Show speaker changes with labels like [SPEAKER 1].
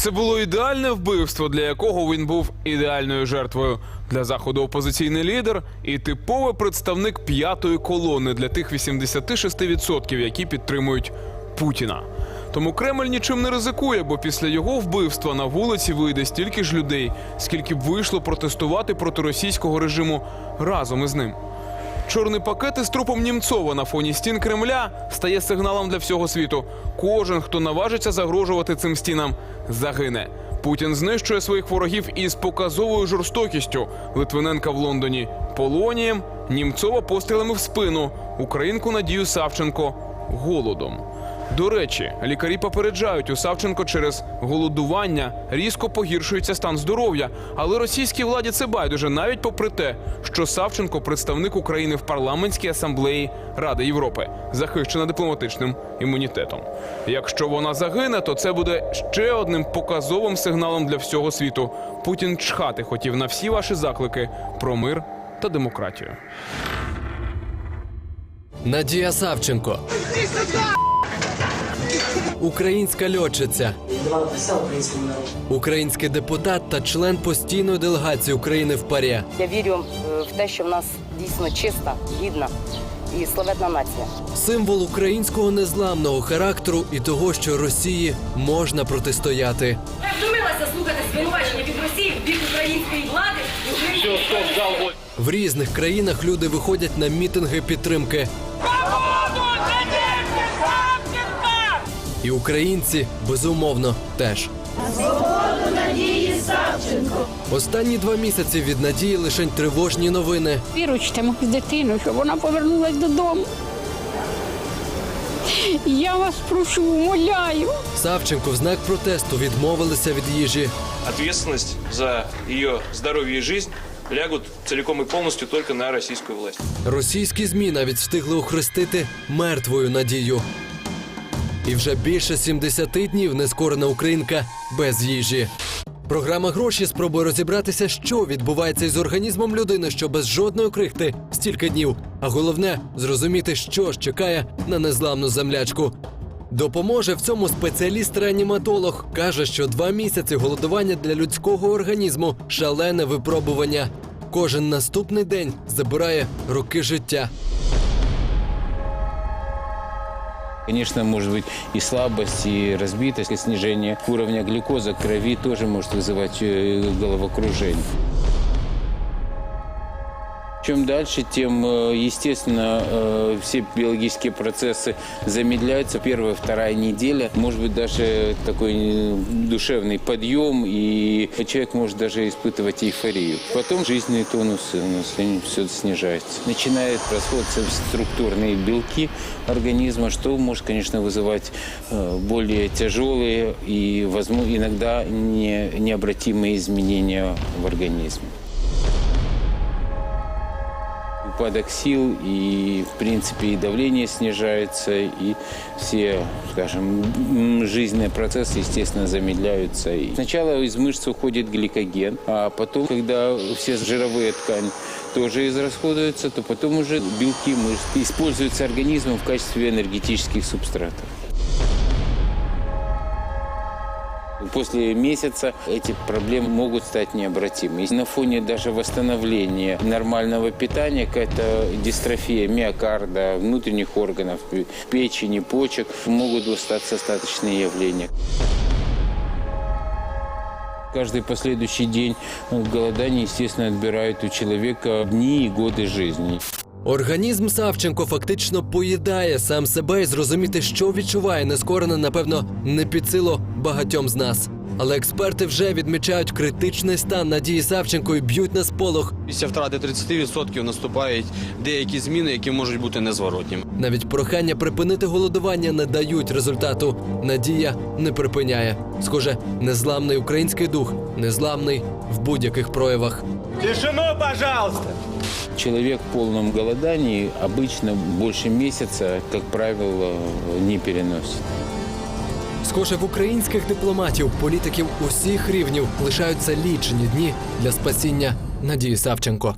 [SPEAKER 1] Це було ідеальне вбивство, для якого він був ідеальною жертвою. Для заходу опозиційний лідер і типовий представник п'ятої колони для тих 86%, які підтримують Путіна. Тому Кремль нічим не ризикує, бо після його вбивства на вулиці вийде стільки ж людей, скільки б вийшло протестувати проти російського режиму разом із ним. Чорний пакет із трупом Німцова на фоні стін Кремля стає сигналом для всього світу. Кожен, хто наважиться загрожувати цим стінам, загине. Путін знищує своїх ворогів із показовою жорстокістю. Литвиненка в Лондоні полонієм, Німцова пострілами в спину, українку Надію Савченко голодом. До речі, лікарі попереджають у Савченко через голодування різко погіршується стан здоров'я, але російській владі це байдуже навіть попри те, що Савченко представник України в парламентській асамблеї Ради Європи, захищена дипломатичним імунітетом. Якщо вона загине, то це буде ще одним показовим сигналом для всього світу. Путін чхати хотів на всі ваші заклики про мир та демократію.
[SPEAKER 2] Надія Савченко. Українська льотчиця, український депутат та член постійної делегації України в ПАРЄ.
[SPEAKER 3] Я вірю е, в те, що в нас дійсно чиста, гідна і славетна нація.
[SPEAKER 2] Символ українського незламного характеру і того, що Росії можна протистояти.
[SPEAKER 4] Я втомилася слухати звинувачення від Росії в бік української влади і української
[SPEAKER 2] В різних країнах люди виходять на мітинги підтримки. І українці безумовно теж. надії Савченко. Останні два місяці від надії лишень тривожні новини.
[SPEAKER 5] Віручте мою дитину, щоб вона повернулась додому. Я вас прошу, умоляю.
[SPEAKER 2] Савченко в знак протесту відмовилися від їжі.
[SPEAKER 6] ответственность за ее здоровье и жизнь лягут целиком и полностью только на российскую власть.
[SPEAKER 2] Російські змі навіть встигли охрестити мертвою надію. І вже більше 70 днів нескорена українка без їжі. Програма гроші спробує розібратися, що відбувається із організмом людини, що без жодної крихти стільки днів. А головне зрозуміти, що ж чекає на незламну землячку. Допоможе в цьому спеціаліст-реаніматолог. каже, що два місяці голодування для людського організму шалене випробування. Кожен наступний день забирає роки життя.
[SPEAKER 7] Конечно, может быть и слабость, и разбитость, и снижение уровня глюкозы в крови тоже может вызывать э, головокружение. Чем дальше, тем, э, естественно, э, все биологические процессы замедляются. Первая, вторая неделя, может быть, даже такой э, душевный подъем, и человек может даже испытывать эйфорию. Потом жизненный тонус у нас все снижается. Начинают расходиться структурные белки организма, что может, конечно, вызывать более тяжелые и, возможно, иногда не, необратимые изменения в организме упадок сил, и, в принципе, и давление снижается, и все, скажем, жизненные процессы, естественно, замедляются. И сначала из мышц уходит гликоген, а потом, когда все жировые ткани тоже израсходуются, то потом уже белки мышц используются организмом в качестве энергетических субстратов. После месяца эти проблемы могут стать необратимыми. И на фоне даже восстановления нормального питания какая-то дистрофия миокарда, внутренних органов, печени, почек могут остаться остаточные явления. Каждый последующий день голодания, естественно, отбирает у человека дни и годы жизни.
[SPEAKER 2] Організм Савченко фактично поїдає сам себе і зрозуміти, що відчуває нескорене, напевно, не під силу багатьом з нас. Але експерти вже відмічають критичний стан Надії Савченко і б'ють на сполох.
[SPEAKER 8] Після втрати 30% наступають деякі зміни, які можуть бути незворотніми.
[SPEAKER 2] Навіть прохання припинити голодування не дають результату. Надія не припиняє. Схоже, незламний український дух, незламний в будь-яких проявах.
[SPEAKER 7] Тишину Человек в полном голодании обычно больше месяца, как правило, не переносит.
[SPEAKER 2] Схоже, в українських дипломатів, політиків усіх рівнів лишаються лічені дні для спасіння Надії Савченко.